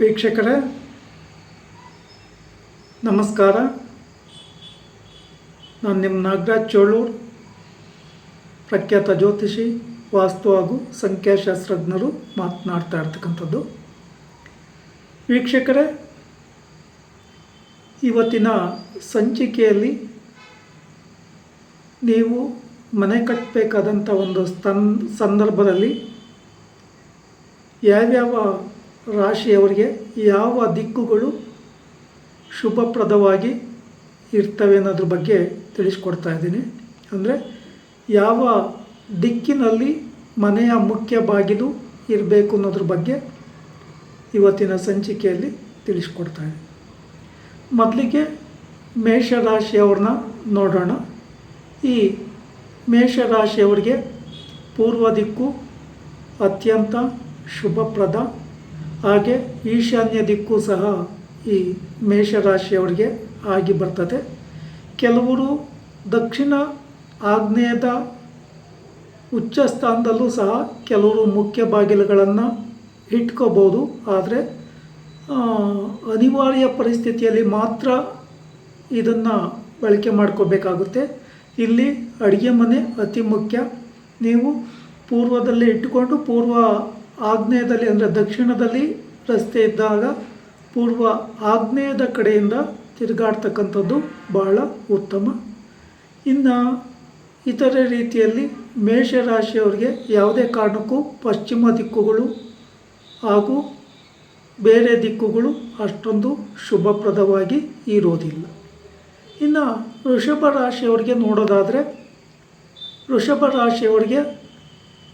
ವೀಕ್ಷಕರೇ, ನಮಸ್ಕಾರ. ನಾನು ನಿಮ್ಮ ನಾಗರಾಜ್ ಚೋಳೂರ್, ಪ್ರಖ್ಯಾತ ಜ್ಯೋತಿಷಿ, ವಾಸ್ತು ಹಾಗೂ ಸಂಖ್ಯಾಶಾಸ್ತ್ರಜ್ಞರು ಮಾತನಾಡ್ತಾ ಇರ್ತಕ್ಕಂಥದ್ದು. ವೀಕ್ಷಕರೇ, ಇವತ್ತಿನ ಸಂಚಿಕೆಯಲ್ಲಿ ನೀವು ಮನೆ ಕಟ್ಟಬೇಕಾದಂಥ ಒಂದು ಸ್ತನ್ ಸಂದರ್ಭದಲ್ಲಿ ಯಾವ್ಯಾವ ರಾಶಿಯವರಿಗೆ ಯಾವ ದಿಕ್ಕುಗಳು ಶುಭಪ್ರದವಾಗಿ ಇರ್ತವೆ ಅನ್ನೋದ್ರ ಬಗ್ಗೆ ತಿಳಿಸ್ಕೊಡ್ತಾ ಇದ್ದೀನಿ. ಅಂದರೆ ಯಾವ ದಿಕ್ಕಿನಲ್ಲಿ ಮನೆಯ ಮುಖ್ಯ ಬಾಗಿಲು ಇರಬೇಕು ಅನ್ನೋದ್ರ ಬಗ್ಗೆ ಇವತ್ತಿನ ಸಂಚಿಕೆಯಲ್ಲಿ ತಿಳಿಸ್ಕೊಡ್ತಾ ಇದೆ ಮೊದಲಿಗೆ ಮೇಷರಾಶಿಯವ್ರನ್ನ ನೋಡೋಣ. ಈ ಮೇಷರಾಶಿಯವರಿಗೆ ಪೂರ್ವ ದಿಕ್ಕು ಅತ್ಯಂತ ಶುಭಪ್ರದ ಹಾಗೆ ಈಶಾನ್ಯ ದಿಕ್ಕು ಸಹ ಈ ಮೇಷರಾಶಿಯವರಿಗೆ ಆಗಿ ಬರ್ತದೆ. ಕೆಲವರು ದಕ್ಷಿಣ ಆಗ್ನೇಯದ ಉಚ್ಚ ಸ್ಥಾನದಲ್ಲೂ ಸಹ ಕೆಲವರು ಮುಖ್ಯ ಬಾಗಿಲುಗಳನ್ನು ಇಟ್ಕೋಬೋದು. ಆದರೆ ಅನಿವಾರ್ಯ ಪರಿಸ್ಥಿತಿಯಲ್ಲಿ ಮಾತ್ರ ಇದನ್ನು ಬಳಕೆ ಮಾಡ್ಕೋಬೇಕಾಗುತ್ತೆ. ಇಲ್ಲಿ ಅಡುಗೆ ಮನೆ ಅತಿ ಮುಖ್ಯ. ನೀವು ಪೂರ್ವದಲ್ಲಿ ಇಟ್ಟುಕೊಂಡು ಪೂರ್ವ ಆಗ್ನೇಯದಲ್ಲಿ ಅಂದರೆ ದಕ್ಷಿಣದಲ್ಲಿ ರಸ್ತೆ ಇದ್ದಾಗ ಪೂರ್ವ ಆಗ್ನೇಯದ ಕಡೆಯಿಂದ ತಿರುಗಾಡ್ತಕ್ಕಂಥದ್ದು ಬಹಳ ಉತ್ತಮ. ಇನ್ನು ಇತರೆ ರೀತಿಯಲ್ಲಿ ಮೇಷರಾಶಿಯವರಿಗೆ ಯಾವುದೇ ಕಾರಣಕ್ಕೂ ಪಶ್ಚಿಮ ದಿಕ್ಕುಗಳು ಹಾಗೂ ಬೇರೆ ದಿಕ್ಕುಗಳು ಅಷ್ಟೊಂದು ಶುಭಪ್ರದವಾಗಿ ಇರೋದಿಲ್ಲ ಇನ್ನು ವೃಷಭ ರಾಶಿಯವರಿಗೆ ನೋಡೋದಾದರೆ ವೃಷಭ ರಾಶಿಯವರಿಗೆ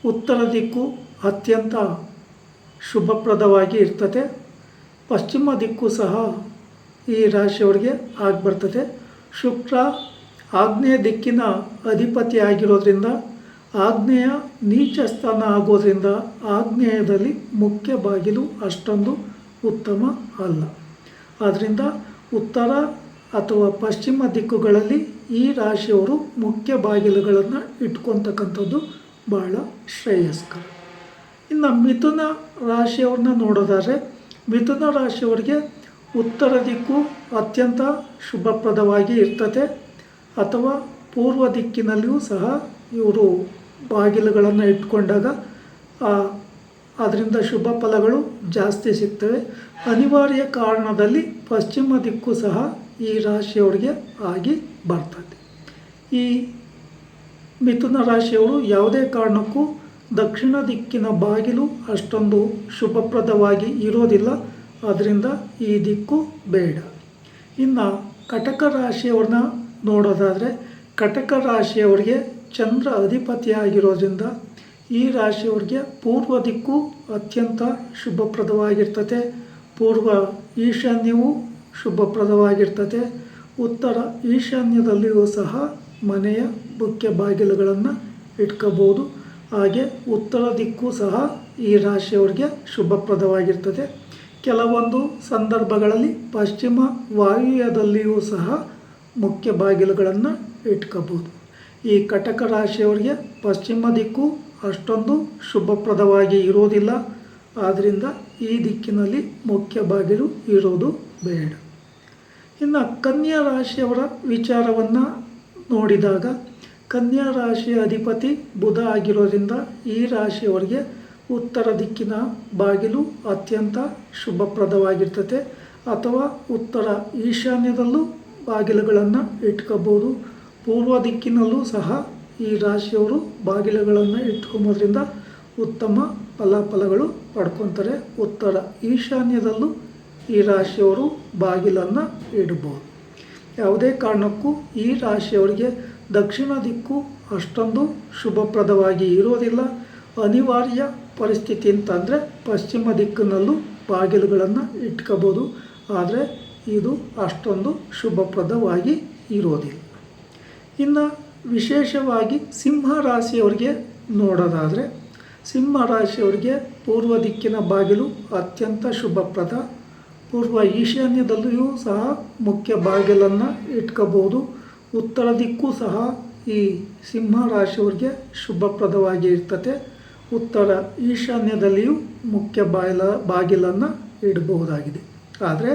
ಉತ್ತರ ದಿಕ್ಕು ಅತ್ಯಂತ ಶುಭಪ್ರದವಾಗಿ ಇರ್ತದೆ. ಪಶ್ಚಿಮ ದಿಕ್ಕು ಸಹ ಈ ರಾಶಿಯವರಿಗೆ ಆಗಿಬರ್ತದೆ ಶುಕ್ರ ಆಗ್ನೇಯ ದಿಕ್ಕಿನ ಅಧಿಪತಿ ಆಗಿರೋದ್ರಿಂದ, ಆಗ್ನೇಯ ನೀಚ ಸ್ಥಾನ ಆಗೋದ್ರಿಂದ ಆಗ್ನೇಯದಲ್ಲಿ ಮುಖ್ಯ ಬಾಗಿಲು ಅಷ್ಟೊಂದು ಉತ್ತಮ ಅಲ್ಲ. ಆದ್ದರಿಂದ ಉತ್ತರ ಅಥವಾ ಪಶ್ಚಿಮ ದಿಕ್ಕುಗಳಲ್ಲಿ ಈ ರಾಶಿಯವರು ಮುಖ್ಯ ಬಾಗಿಲುಗಳನ್ನು ಇಟ್ಕೊತಕ್ಕಂಥದ್ದು ಬಹಳ ಶ್ರೇಯಸ್ಕರ. ಇನ್ನು ಮಿಥುನ ರಾಶಿಯವ್ರನ್ನ ನೋಡೋದಾದರೆ, ಮಿಥುನ ರಾಶಿಯವರಿಗೆ ಉತ್ತರ ದಿಕ್ಕು ಅತ್ಯಂತ ಶುಭಪ್ರದವಾಗಿ ಇರ್ತದೆ. ಅಥವಾ ಪೂರ್ವ ದಿಕ್ಕಿನಲ್ಲಿಯೂ ಸಹ ಇವರು ಬಾಗಿಲುಗಳನ್ನು ಇಟ್ಕೊಂಡಾಗ ಅದರಿಂದ ಶುಭ ಫಲಗಳು ಜಾಸ್ತಿ ಸಿಗ್ತವೆ. ಅನಿವಾರ್ಯ ಕಾರಣದಲ್ಲಿ ಪಶ್ಚಿಮ ದಿಕ್ಕು ಸಹ ಈ ರಾಶಿಯವರಿಗೆ ಆಗಿ ಬರ್ತದೆ. ಈ ಮಿಥುನ ರಾಶಿಯವರು ಯಾವುದೇ ಕಾರಣಕ್ಕೂ ದಕ್ಷಿಣ ದಿಕ್ಕಿನ ಬಾಗಿಲು ಅಷ್ಟೊಂದು ಶುಭಪ್ರದವಾಗಿ ಇರೋದಿಲ್ಲ. ಅದರಿಂದ ಈ ದಿಕ್ಕು ಬೇಡ. ಇನ್ನು ಕಟಕ ರಾಶಿಯವ್ರನ್ನ ನೋಡೋದಾದರೆ, ಕಟಕ ರಾಶಿಯವರಿಗೆ ಚಂದ್ರ ಅಧಿಪತಿಯಾಗಿರೋದ್ರಿಂದ ಈ ರಾಶಿಯವರಿಗೆ ಪೂರ್ವ ದಿಕ್ಕು ಅತ್ಯಂತ ಶುಭಪ್ರದವಾಗಿರ್ತದೆ ಪೂರ್ವ ಈಶಾನ್ಯವೂ ಶುಭಪ್ರದವಾಗಿರ್ತದೆ ಉತ್ತರ ಈಶಾನ್ಯದಲ್ಲಿಯೂ ಸಹ ಮನೆಯ ಮುಖ್ಯ ಬಾಗಿಲುಗಳನ್ನು ಇಟ್ಕೋಬೋದು. ಹಾಗೆ ಉತ್ತರ ದಿಕ್ಕು ಸಹ ಈ ರಾಶಿಯವರಿಗೆ ಶುಭಪ್ರದವಾಗಿರ್ತದೆ. ಕೆಲವೊಂದು ಸಂದರ್ಭಗಳಲ್ಲಿ ಪಶ್ಚಿಮ ವಾಯುವ್ಯದಲ್ಲಿಯೂ ಸಹ ಮುಖ್ಯ ಬಾಗಿಲುಗಳನ್ನು ಇಟ್ಕೋಬೋದು. ಈ ಕಟಕ ರಾಶಿಯವರಿಗೆ ಪಶ್ಚಿಮ ದಿಕ್ಕು ಅಷ್ಟೊಂದು ಶುಭಪ್ರದವಾಗಿ ಇರೋದಿಲ್ಲ. ಆದ್ದರಿಂದ ಈ ದಿಕ್ಕಿನಲ್ಲಿ ಮುಖ್ಯ ಬಾಗಿಲು ಇರೋದು ಬೇಡ. ಇನ್ನು ಕನ್ಯಾ ರಾಶಿಯವರ ವಿಚಾರವನ್ನು ನೋಡಿದಾಗ ಕನ್ಯಾ ರಾಶಿಯ ಅಧಿಪತಿ ಬುಧ ಆಗಿರೋದ್ರಿಂದ ಈ ರಾಶಿಯವರಿಗೆ ಉತ್ತರ ದಿಕ್ಕಿನ ಬಾಗಿಲು ಅತ್ಯಂತ ಶುಭಪ್ರದವಾಗಿರ್ತದೆ ಅಥವಾ ಉತ್ತರ ಈಶಾನ್ಯದಲ್ಲೂ ಬಾಗಿಲುಗಳನ್ನು ಇಟ್ಕೋಬೋದು. ಪೂರ್ವ ದಿಕ್ಕಿನಲ್ಲೂ ಸಹ ಈ ರಾಶಿಯವರು ಬಾಗಿಲುಗಳನ್ನು ಇಟ್ಕೊಂಬೋದ್ರಿಂದ ಉತ್ತಮ ಫಲಾಫಲಗಳು ಪಡ್ಕೊತಾರೆ. ಉತ್ತರ ಈಶಾನ್ಯದಲ್ಲೂ ಈ ರಾಶಿಯವರು ಬಾಗಿಲನ್ನು ಇಡ್ಬೋದು. ಯಾವುದೇ ಕಾರಣಕ್ಕೂ ಈ ರಾಶಿಯವರಿಗೆ ದಕ್ಷಿಣ ದಿಕ್ಕು ಅಷ್ಟೊಂದು ಶುಭಪ್ರದವಾಗಿ ಇರೋದಿಲ್ಲ ಅನಿವಾರ್ಯ ಪರಿಸ್ಥಿತಿ ಅಂತಂದರೆ ಪಶ್ಚಿಮ ದಿಕ್ಕಿನಲ್ಲೂ ಬಾಗಿಲುಗಳನ್ನು ಇಟ್ಕೋಬೋದು. ಆದರೆ ಇದು ಅಷ್ಟೊಂದು ಶುಭಪ್ರದವಾಗಿ ಇರೋದಿಲ್ಲ ಇನ್ನು ವಿಶೇಷವಾಗಿ ಸಿಂಹ ರಾಶಿಯವರಿಗೆ ನೋಡೋದಾದರೆ, ಸಿಂಹ ರಾಶಿಯವರಿಗೆ ಪೂರ್ವ ದಿಕ್ಕಿನ ಬಾಗಿಲು ಅತ್ಯಂತ ಶುಭಪ್ರದ ಪೂರ್ವ ಈಶಾನ್ಯದಲ್ಲಿಯೂ ಸಹ ಮುಖ್ಯ ಬಾಗಿಲನ್ನು ಇಟ್ಕೋಬಹುದು. ಉತ್ತರ ದಿಕ್ಕು ಸಹ ಈ ಸಿಂಹ ರಾಶಿಯವರಿಗೆ ಶುಭಪ್ರದವಾಗಿ ಇರ್ತದೆ ಉತ್ತರ ಈಶಾನ್ಯದಲ್ಲಿಯೂ ಮುಖ್ಯ ಬಾಗಿಲ ಬಾಗಿಲನ್ನು ಇಡಬಹುದಾಗಿದೆ. ಆದರೆ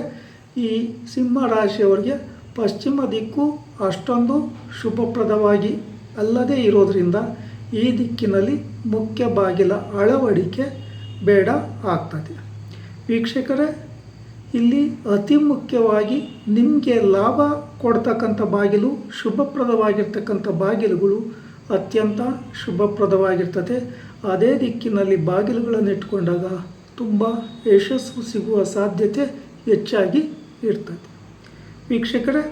ಈ ಸಿಂಹ ರಾಶಿಯವರಿಗೆ ಪಶ್ಚಿಮ ದಿಕ್ಕು ಅಷ್ಟೊಂದು ಶುಭಪ್ರದವಾಗಿ ಅಲ್ಲದೆ ಇರೋದರಿಂದ ಈ ದಿಕ್ಕಿನಲ್ಲಿ ಮುಖ್ಯ ಬಾಗಿಲ ಅಳವಡಿಕೆ ಬೇಡ ಆಗ್ತದೆ. ವೀಕ್ಷಕರೇ ಇಲ್ಲಿ ಅತಿ ಮುಖ್ಯವಾಗಿ ನಿಮಗೆ ಲಾಭ ಕೊಡ್ತಕ್ಕಂಥ ಬಾಗಿಲು, ಶುಭಪ್ರದವಾಗಿರ್ತಕ್ಕಂಥ ಬಾಗಿಲುಗಳು ಅತ್ಯಂತ ಶುಭಪ್ರದವಾಗಿರ್ತದೆ. ಅದೇ ದಿಕ್ಕಿನಲ್ಲಿ ಬಾಗಿಲುಗಳನ್ನು ಇಟ್ಕೊಂಡಾಗ ತುಂಬ ಯಶಸ್ಸು ಸಿಗುವ ಸಾಧ್ಯತೆ ಹೆಚ್ಚಾಗಿ ಇರ್ತದೆ. ವೀಕ್ಷಕರೇ,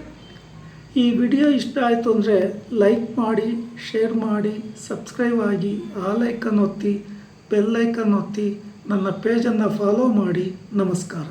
ಈ ವಿಡಿಯೋ ಇಷ್ಟ ಆಯಿತು ಅಂದರೆ ಲೈಕ್ ಮಾಡಿ, ಶೇರ್ ಮಾಡಿ, ಸಬ್ಸ್ಕ್ರೈಬ್ ಆಗಿ ಆ ಲೈಕನ್ನು ಒತ್ತಿ, ಬೆಲ್ ಐಕನ್ ಒತ್ತಿ, ನನ್ನ ಪೇಜನ್ನು ಫಾಲೋ ಮಾಡಿ. ನಮಸ್ಕಾರ.